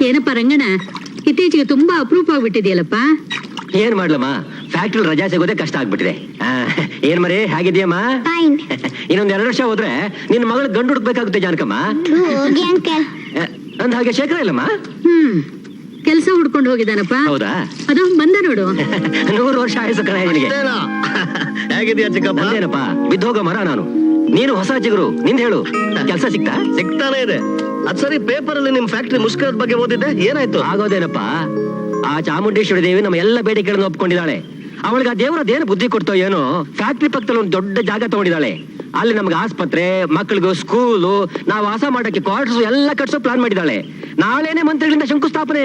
ಏನಪ್ಪ ರಂಗಣ್ಣ ಇತ್ತೀಚೆಗೆ ತುಂಬಾ ಅಪರೂಪ ಆಗ್ಬಿಟ್ಟಿದೆಯಲ್ಲಪ್ಪ? ಏನ್ ಮಾಡ್ಲಮ್ಮ? ಫ್ಯಾಕ್ಟ್ರಿ ರಜಾ ಸಿಗೋದೇ ಕಷ್ಟ ಆಗ್ಬಿಟ್ಟಿದೆ. ಆ, ಏನ್ ಮರಿ ಹೇಗಿದ್ಯಮ್ಮ ಫೈನ್ ಇನ್ನೊಂದ್ ಎರಡು ವರ್ಷ ಹೋದ್ರೆ ನಿನ್ನ ಮಗಳ ಗಂಡು ಹುಡುಕ್ಬೇಕಾಗುತ್ತೆ ಜಾನಕಮ್ಮ. ಹೋಗಿ ಅಂಕಲ್. ಆ, ಅಂದ ಹಾಗೆ ಶೇಖರ ಇಲ್ಲಮ್ಮ? ಹ್ಮ್ ಕೆಲ್ಸ ಹುಡ್ಕೊಂಡು ಹೋಗಿದಾನಪ್ಪ ಹೌದಾ? ಅದು ಬಂದ ನೋಡು. ನೂರು ವರ್ಷ ಆಯಸ್ಸು ಕಣ ನಿನಗೆ. ಹೇಗಿದ್ಯಾ ಚಿಕ್ಕಪ್ಪ? ನಂದೇನಪ್ಪ ಬಿದ್ದೋಗ ಮರ ನಾನು. ನೀನು ಹೊಸ ಚಿಗುರು ನಿಂದ ಹೇಳು. ಕೆಲಸ ಸಿಕ್ತಾ ಸಿಗ್ತಾನೆ ಇದೆ. ಅದ್ ಸರಿ ಪೇಪರ್ ಅಲ್ಲಿ ನಿಮ್ ಫ್ಯಾಕ್ಟ್ರಿ ಮುಷ್ಕರದ ಬಗ್ಗೆ ಓದಿದ್ದೆ, ಏನಾಯ್ತು? ಆಗೋದೇನಪ್ಪ? ಆ ಚಾಮುಂಡೇಶ್ವರಿ ದೇವಿ ನಮ್ಮ ಎಲ್ಲ ಬೇಡಿಕೆಗಳನ್ನು ಒಪ್ಕೊಂಡಿದ್ದಾಳೆ. ಅವಳಿಗೆ ಆ ದೇವರ ಅದೇನು ಬುದ್ಧಿ ಕೊಡ್ತೋ ಏನೋ? ಫ್ಯಾಕ್ಟ್ರಿ ಪಕ್ಕದಲ್ಲಿ ಒಂದು ದೊಡ್ಡ ಜಾಗ ತಗೊಂಡಿದ್ದಾಳೆ. ಅಲ್ಲಿ ನಮ್ಗೆ ಆಸ್ಪತ್ರೆ ಮಕ್ಕಳಿಗೂ ಸ್ಕೂಲು ನಾವು ವಾಸ ಮಾಡಕ್ಕೆ ಕ್ವಾರ್ಟರ್ಸ್ ಎಲ್ಲ ಕಟ್ಸೋ ಪ್ಲಾನ್ ಮಾಡಿದ್ದಾಳೆ. ನಾಳೆನೆ ಮಂತ್ರಿಗಳಿಂದ ಶಂಕುಸ್ಥಾಪನೆ.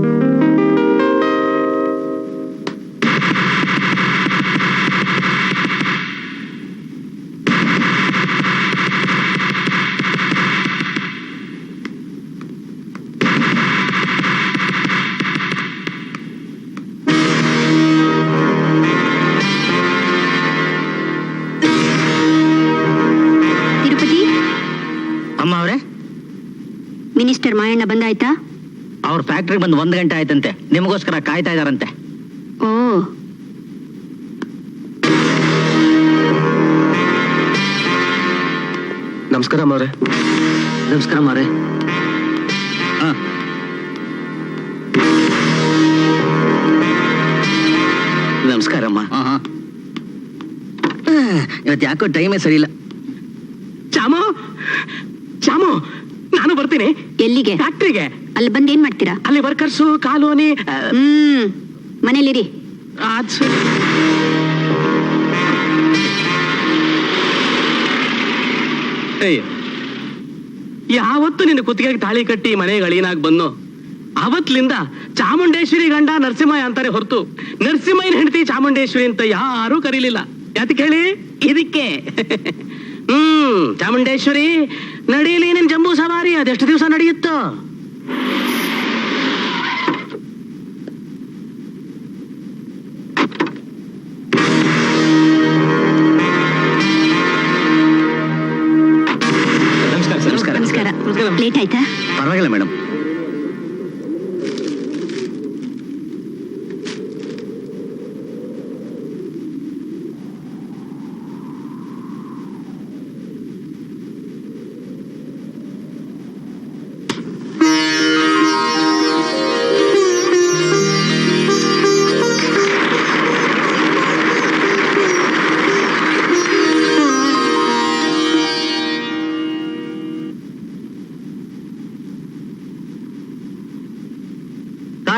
ಮಿನಿಸ್ಟರ್ ಮಾಯಣ್ಣ ಬಂದಾಯ್ತಾ? ಅವ್ರ ಫ್ಯಾಕ್ಟ್ರಿ ಬಂದು ಒಂದ್ ಗಂಟೆ ಆಯ್ತಂತೆ. ನಿಮಗೋಸ್ಕರ ಕಾಯ್ತಾ ಇದಾರಂತೆ. ಓ. ನಮಸ್ಕಾರ ಮಾರೆ ನಮಸ್ಕಾರ ಮಾರೆ ನಮಸ್ಕಾರಮ್ಮ. ಇವತ್ತು ಯಾಕೋ ಟೈಮೇ ಸರಿ ಇಲ್ಲ ಚಾಮು ಚಾಮು ನಾನು ಬರ್ತೀನಿ ಎಲ್ಲಿಗೆ ಫ್ಯಾಕ್ಟ್ರಿಗೆ ಅಲ್ಲಿ ಬಂದು ಏನ್ ಮಾಡ್ತೀರಾ? ಅಲ್ಲಿ ವರ್ಕರ್ಸ್ ಕಾಲೋನಿ ಆ, ಹ್ಮ್. ಮನೇಲಿರಿ. ಅದ್ ಸರಿ. ಏಯ್, ಯಾವತ್ತು ನಿನ್ನ ಕುತ್ತಿಗೆಗೆ ತಾಳಿ ಕಟ್ಟಿ ಮನೆಗೆ ಏನಾಗ್ ಬಂದು ಅವತ್ಲಿಂದ ಚಾಮುಂಡೇಶ್ವರಿ ಗಂಡ ನರಸಿಂಹಯ್ಯ ಅಂತಾರೆ ಹೊರತು. ನರಸಿಂಹಯ್ಯನ ಹೆಂಡತಿ ಚಾಮುಂಡೇಶ್ವರಿ ಅಂತ ಯಾರು ಕರೀಲಿಲ್ಲ. ಯಾತಕ್ಕೆ ಹೇಳಿ ಇದಕ್ಕೆ? ಹ್ಮ್ ಚಾಮುಂಡೇಶ್ವರಿ ನಡೀಲಿ ಜಂಬೂ ಸವಾರಿ ಅದೆಷ್ಟು ದಿವಸ ನಡೆಯುತ್ತೋ? ನಮಸ್ಕಾರ. ಲೇಟ್ ಆಯ್ತಾ? ಪರವಾಗಿಲ್ಲ ಮೇಡಮ್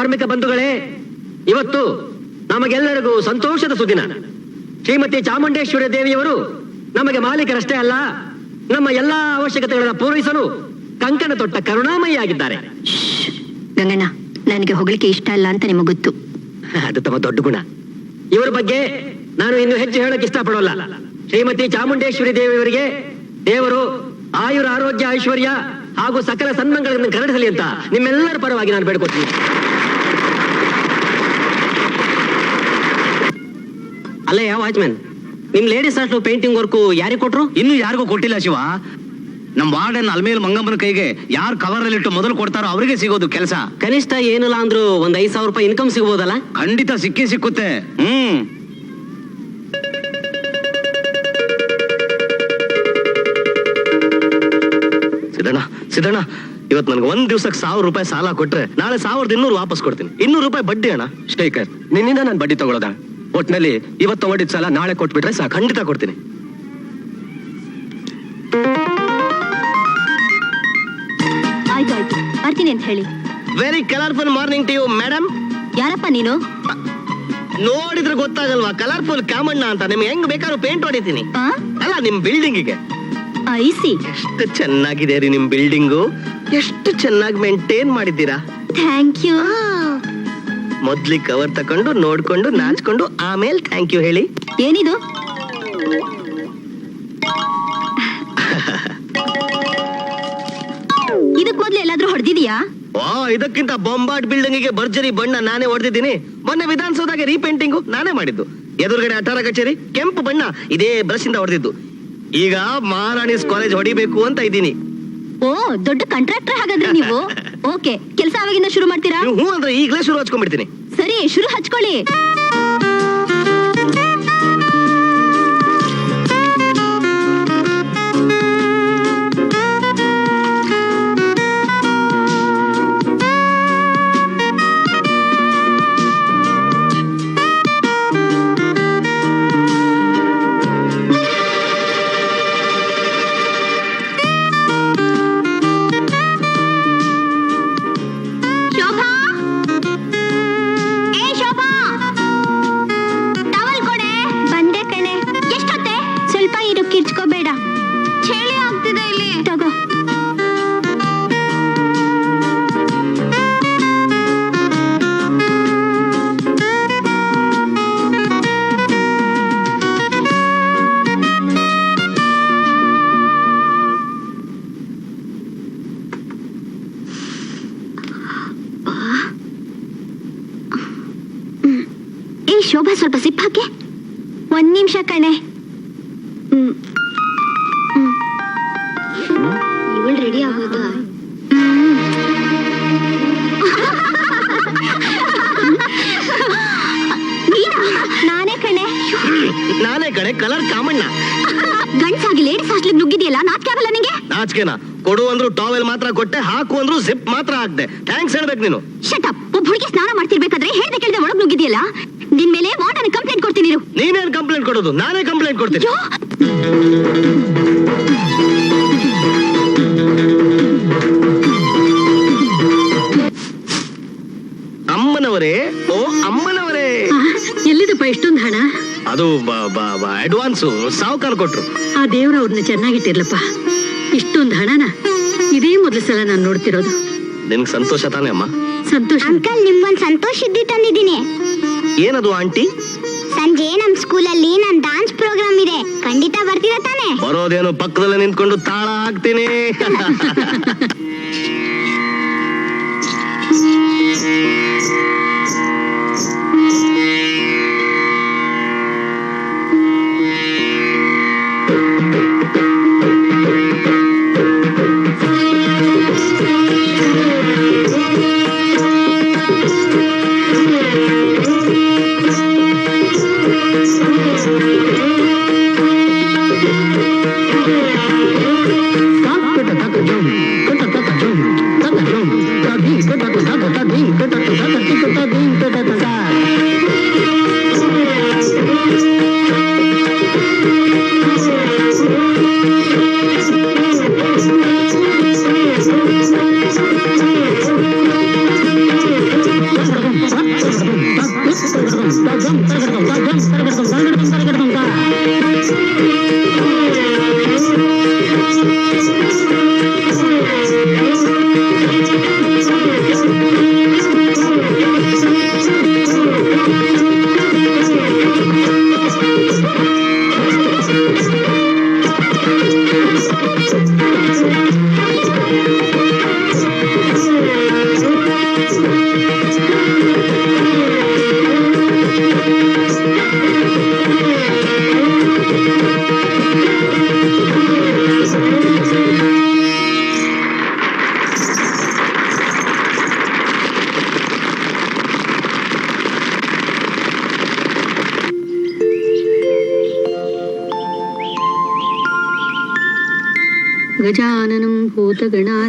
ಕಾರ್ಮಿಕ ಬಂಧುಗಳೇ ಇವತ್ತು ನಮಗೆಲ್ಲರಿಗೂ ಸಂತೋಷದ ಸುದಿನ. ಶ್ರೀಮತಿ ಚಾಮುಂಡೇಶ್ವರಿ ದೇವಿಯವರು ನಮಗೆ ಮಾಲೀಕರಷ್ಟೇ ಅಲ್ಲ ನಮ್ಮ ಎಲ್ಲಾ ಅವಶ್ಯಕತೆಗಳನ್ನು ಪೂರೈಸಲು ಕಂಕಣ ತೊಟ್ಟ ಕರುಣಾಮಯಿಯಾಗಿದ್ದಾರೆ ಗಂಗಣ್ಣ ನನಗೆ ಹೊಗಳಿಕೆ ಇಷ್ಟ ಅಲ್ಲ ಅಂತ ನಿಮಗೆ ಗೊತ್ತು. ಅದು ತಮ್ಮ ದೊಡ್ಡ ಗುಣ. ಇವರ ಬಗ್ಗೆ ನಾನು ಇನ್ನು ಹೆಚ್ಚು ಹೇಳಕ್ ಇಷ್ಟಪಡೋಲ್ಲ. ಶ್ರೀಮತಿ ಚಾಮುಂಡೇಶ್ವರಿ ದೇವಿಯವರಿಗೆ ದೇವರು ಆಯುರ ಆರೋಗ್ಯ ಐಶ್ವರ್ಯ ಹಾಗೂ ಸಕಲ ಸನ್ಮಂಗಳನ್ನು ಕರಡಿಸಲಿ ಅಂತ ನಿಮ್ಮೆಲ್ಲರ ಪರವಾಗಿ ನಾನು ಬೇಡ್ಕೊತೀನಿ ಅಲ್ಲೇ ಯಾವ ವಾಚ್ಮ್ಯಾನ್? ನಿಮ್ ಲೇಡೀಸ್ ಹಾಸ್ಟೆಲ್ ಪೇಂಟಿಂಗ್ ವರ್ಕ್ ಯಾರಿಗೆ ಕೊಟ್ರು? ಇನ್ನು ಯಾರಿಗೂ ಕೊಟ್ಟಿಲ್ಲ ಶಿವ. ನಮ್ ವಾರ್ಡನ್ ಅಲ್ಮೇಲ್ ಮಂಗಮ್ಮನ ಕೈಗೆ ಯಾರು ಕವರ್ ಅಲ್ಲಿ ಇಟ್ಟು ಮೊದಲು ಕೊಡ್ತಾರೋ ಅವರಿಗೆ ಸಿಗೋದು ಕೆಲಸ. ಕನಿಷ್ಠ ಏನಿಲ್ಲ ಅಂದ್ರು ಒಂದ್ ಐದ್ ಸಾವಿರ ರೂಪಾಯಿ ಇನ್ಕಮ್ ಸಿಗ್ಬೋದಲ್ಲ? ಖಂಡಿತ ಸಿಕ್ಕೇ ಸಿಕ್ಕುತ್ತೆ. ಹ್ಮ್. ಸಿದ್ದಣ್ಣ ಸಿದ್ದಣ್ಣ ಇವತ್ತು ನನಗೆ ಒಂದ್ ದಿವ್ಸಕ್ಕೆ ಸಾವಿರ ರೂಪಾಯಿ ಸಾಲ ಕೊಟ್ರೆ ನಾಳೆ ಸಾವಿರದ ಇನ್ನೂರು ವಾಪಸ್ ಕೊಡ್ತೀನಿ. ಇನ್ನೂರು ರೂಪಾಯಿ ಬಡ್ಡಿ ಅಣ್ಣ. ಸ್ಟೇಕರ್ ನಿನ್ನಿಂದ ನಾನು ಬಡ್ಡಿ ತಗೊಳ್ಳೋದ ಒಟ್ನಲ್ಲಿ ಇವತ್ತು ತಗೊಂಡಿದ್ ಸಾಲ ನಾಳೆ ಕೊಟ್ಬಿಟ್ರೆ ಸಾಕು ಖಂಡಿತ ಕೊಡ್ತೀನಿ. ಆಯ್ತು ಆಯ್ತು ಬರ್ತೀನಿ ಅಂತ ಹೇಳಿ. Very colourful morning to you madam ಯಾರಪ್ಪ ನೀನು? ನೋಡಿದ್ರೆ ಗೊತ್ತಾಗಲ್ವಾ ಕಲರ್ಫುಲ್ ಕಾಮಣ್ಣ ಅಂತ ನಿಮ್ಗೆ ಹೆಂಗ್ ಬೇಕಾದ್ರೂ ಪೇಂಟ್ ಹೊಡಿತೀನಿ. ಆ? ಅಲ್ಲ ನಿಮ್ ಬಿಲ್ಡಿಂಗಿಗೆ ಐಸಿ ಎಷ್ಟು ಚೆನ್ನಾಗಿದೆ ರೀ ನಿಮ್ ಬಿಲ್ಡಿಂಗು ಎಷ್ಟು ಚೆನ್ನಾಗಿ ಮೇಂಟೈನ್ ಮಾಡಿದ್ದೀರಾ. ಥ್ಯಾಂಕ್ ಯು ಮೊದ್ಲಿಗೆ ಕವರ್ ತಕೊಂಡು ನೋಡ್ಕೊಂಡು ನಾಚ್ಕೊಂಡು ಆಮೇಲೆ ಥ್ಯಾಂಕ್ ಯು ಹೇಳಿ. ಏನಿದು? ಇದಕ್ ಮೊದ್ಲು ಎಲ್ಲಾದ್ರೂ ಹೊಡೆದಿದ್ಯಾ? ಓ ಇದಕ್ಕಿಂತ ಬೊಂಬಾಟ್ ಬಿಲ್ಡಿಂಗಿಗೆ ಭರ್ಜರಿ ಬಣ್ಣ ನಾನೇ ಹೊಡೆದಿದ್ದೀನಿ. ಮೊನ್ನೆ ವಿಧಾನಸೌಧಗೆ ರೀಪೇಂಟಿಂಗು ನಾನೇ ಮಾಡಿದ್ದು. ಎದುರುಗಡೆ ಅಠಾರ ಕಚೇರಿ ಕೆಂಪು ಬಣ್ಣ ಇದೇ ಬ್ರಷ್ ಇಂದ ಹೊಡೆದಿದ್ದು. ಈಗ ಮಹಾರಾಣೀಸ್ ಕಾಲೇಜ್ ಹೊಡಿಬೇಕು ಅಂತ ಇದ್ದೀನಿ. ಓ ದೊಡ್ಡ ಕಾಂಟ್ರಾಕ್ಟರ್ ಹಾಗಾದ್ರೆ ನೀವು? ಓಕೆ ಕೆಲಸ ಅವಾಗಿಂದ ಶುರು ಮಾಡ್ತೀರಾ? ನೀವು ಹ್ಞೂ ಅಂದ್ರೆ ಈಗಲೇ ಶುರು ಹಚ್ಕೊಂಡ್ಬಿಡ್ತೀನಿ. ಸರಿ ಶುರು ಹಚ್ಕೊಳ್ಳಿ. ಶೋಭಾ ಸ್ವಲ್ಪ ಸಿಪ್ ಹಾಕಿ ಒಂದ್ ನಿಮಿಷ ಕಣೆ. ಇವಳು ರೆಡಿ ಆಗೋದ? ನಾನೇ? ಕಣೆ. ನಾನೇ ಕಣೆ ಕಲರ್ ಕಾಮಣ್ಣ. ಗಂಡ್ಸಾಗಿ ಲೇಡೀಸ್ ಹಾಸ್ಟೆಲ್ ನುಗ್ಗಿದೆಯಲ್ಲ ನಾಚ್ಕಾಗಲ್ಲ ನಿಂಗೆ? ನಾಚಿಕೆನ. ಕೊಡು ಅಂದ್ರು ಟಾವೆಲ್ ಮಾತ್ರ ಕೊಟ್ಟೆ ಹಾಕು ಅಂದ್ರು ಜಿಪ್ ಮಾತ್ರ ಹಾಕ್ದೆ. ಥ್ಯಾಂಕ್ಸ್ ಹೇಳ್ಬೇಕು ನೀನು. ಶಟ್ ಅಪ್ ಒಬ್ಬ ಹುಡುಗಿ ಸ್ನಾನ ಮಾಡ್ತಿರ್ಬೇಕಾದ್ರೆ ಹೇಳ್ದೆ ಕೇಳ್ದೆ ಒಳಗ್ ನುಗ್ಗಿದೆಯಲ್ಲ? ನಿನ್ ಮೇಲೆ ವಾರ್ಡನ್ ಕಂಪ್ಲೇಂಟ್ ಕೊಡ್ತೀನಿ ಇರು. ನೀನೇನ್ ಕಂಪ್ಲೇಂಟ್ ಕೊಡೋದು? ನಾನೇ ಕಂಪ್ಲೇಂಟ್ ಕೊಡ್ತೀನಿ. ಅಯ್ಯೋ ಅಮ್ಮನವರೇ? ಓ ಅಮ್ಮನವರೇ! ಆ, ಎಲ್ಲಿದಪ್ಪ ಇಷ್ಟೊಂದು ಹಣ? ಅದು ಅಡ್ವಾನ್ಸು ಸಾವುಕಾರ ಕೊಟ್ರು. ಆ ದೇವ್ರ ಅವ್ರನ್ನ ಚೆನ್ನಾಗಿಟ್ಟಿರ್ಲಪ್ಪ ಇಷ್ಟೊಂದು ಹಣನ ಇದೇ ಮೊದಲ ಸಲ ನಾನು ನೋಡ್ತಿರೋದು. ನಿನ್ಗೆ ಸಂತೋಷ ತಾನೇ ಅಮ್ಮ? ಸಂತೋಷ. ಅಂಕಲ್ ನಿಮ್ಗೊಂದ್ ಸಂತೋಷ ಇದ್ದಿ ತಂದಿದ್ದೀನಿ. ಏನದು ಆಂಟಿ? ಸಂಜೆ ನಮ್ ಸ್ಕೂಲಲ್ಲಿ ನನ್ ಡಾನ್ಸ್ ಪ್ರೋಗ್ರಾಮ್ ಇದೆ. ಖಂಡಿತ ಬರ್ತೀರ ತಾನೆ? ಬರೋದೇನು ಪಕ್ಕದಲ್ಲೇ ನಿಂತ್ಕೊಂಡು ತಾಳ ಹಾಕ್ತೀನಿ.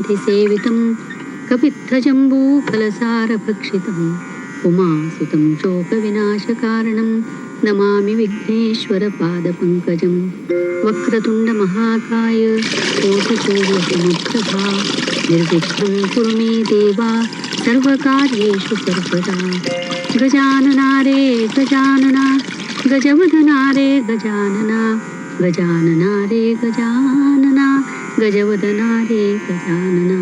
ಭೂತಗಣಾಧಿಸೇವಿತಂ ಕಪಿತ್ಥಜಂಬೂಫಲಸಾರಭಕ್ಷಿತಂ ಉಮಾಸುತಂ ಶೋಕವಿನಾಶಕಾರಣಂ ನಮಾಮಿ ವಿಘ್ನೇಶ್ವರ ಪಾದಪಂಕಜಂ ವಕ್ರತುಂಡ ಮಹಾಕಾಯ ಕೋಟಿಸೂರ್ಯಸಮುದ್ರಭಾ ನಿರ್ವಿಘ್ನಂ ಕುರು ಮೇ ದೇವಾ ಸರ್ವಕಾರ್ಯೇಷು ಸರ್ವದಾ ಗಜಾನನಾರೇ ಗಜಾನನ ಗಜವದನಾರೇ ಗಜಾನನ ಗಜಾನನಾರೇ ಗಜಾನನ ಗಜವದನಾರೇ गजवदनादेकदानना गजानना।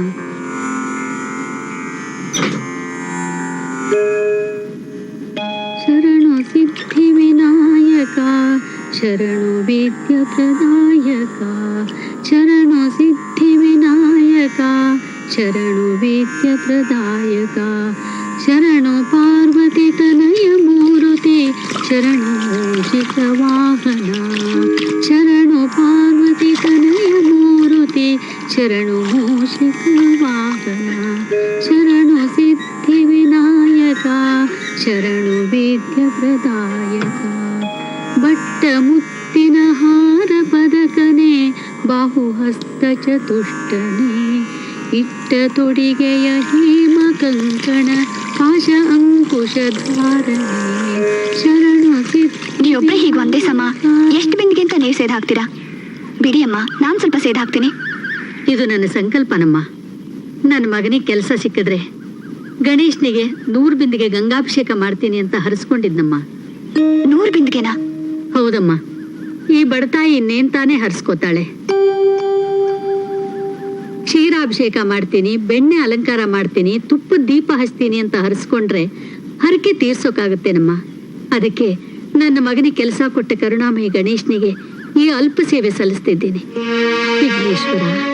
शरणसिद्धिविनायका शरणविद्यप्रदायका शरणसिद्धिविनायका शरणविद्यप्रदायका शरणो चरणपार्वतीतनयमुरुते शरणोषितवाहना ಶರಣು ವಾಹನ ಶರಣು ಸಿದ್ಧಿ ವಿನಾಯಕ. ಶರಣು ವೇದ್ಯ ಪ್ರದಾಯಕ. ಬಟ್ಟ ಮುತ್ತಿನ ಹಾರ ಪದಕನೆ. ಬಾಹುಹಸ್ತ ಚತುಷ್ಟನೆ. ಇಟ್ಟ ತೊಡಿಗೆಯ ಹೇಮ ಕಂಕಣ. ಪಾಶ ಅಂಕುಶ ಧಾರಣೆ. ಶರಣು ನೀವೊಬ್ಬರೇ ಹೀಗೆ ಒಂದೇ ಸಮ ಎಷ್ಟು ಬಿಂದಿಗೆ ಅಂತ ನೀವು ಸೇದ್ ಹಾಕ್ತೀರಾ ಬಿಡಿಯಮ್ಮ ನಾನ್ ಸ್ವಲ್ಪ ಸೇದ್ ಹಾಕ್ತೀನಿ ಇದು ನನ್ನ ಸಂಕಲ್ಪನಮ್ಮ. ನನ್ನ ಮಗನಿಗೆ ಕೆಲಸ ಸಿಕ್ಕಿದ್ರೆ ಗಣೇಶ್ನಿಗೆ ನೂರು ಬಿಂದಿಗೆ ಗಂಗಾಭಿಷೇಕ ಮಾಡ್ತೀನಿ ಅಂತ ಹರಿಸ್ಕೊಂಡಿದ್ನಮ್ಮ. ನೂರು ಬಿಂದಿಗೆನಾ? ಹೌದಮ್ಮ. ಈ ಬಡತಾಯಿ ಇನ್ನೇನ್ ತಾನೇ ಹರಿಸ್ಕೋತಾಳೆ. ಕ್ಷೀರಾಭಿಷೇಕ ಮಾಡ್ತೀನಿ ಬೆಣ್ಣೆ ಅಲಂಕಾರ ಮಾಡ್ತೀನಿ ತುಪ್ಪ ದೀಪ ಹಚ್ತೀನಿ ಅಂತ ಹರಿಸ್ಕೊಂಡ್ರೆ ಹರಕೆ ತೀರ್ಸೋಕಾಗತ್ತೇನಮ್ಮ. ಅದಕ್ಕೆ ನನ್ನ ಮಗನಿಗೆ ಕೆಲಸ ಕೊಟ್ಟ ಕರುಣಾಮಯಿ ಗಣೇಶ್ನಿಗೆ ಈ ಅಲ್ಪ ಸೇವೆ ಸಲ್ಲಿಸ್ತಿದ್ದೀನಿ. ವಿಘ್ನೇಶ್ವರ.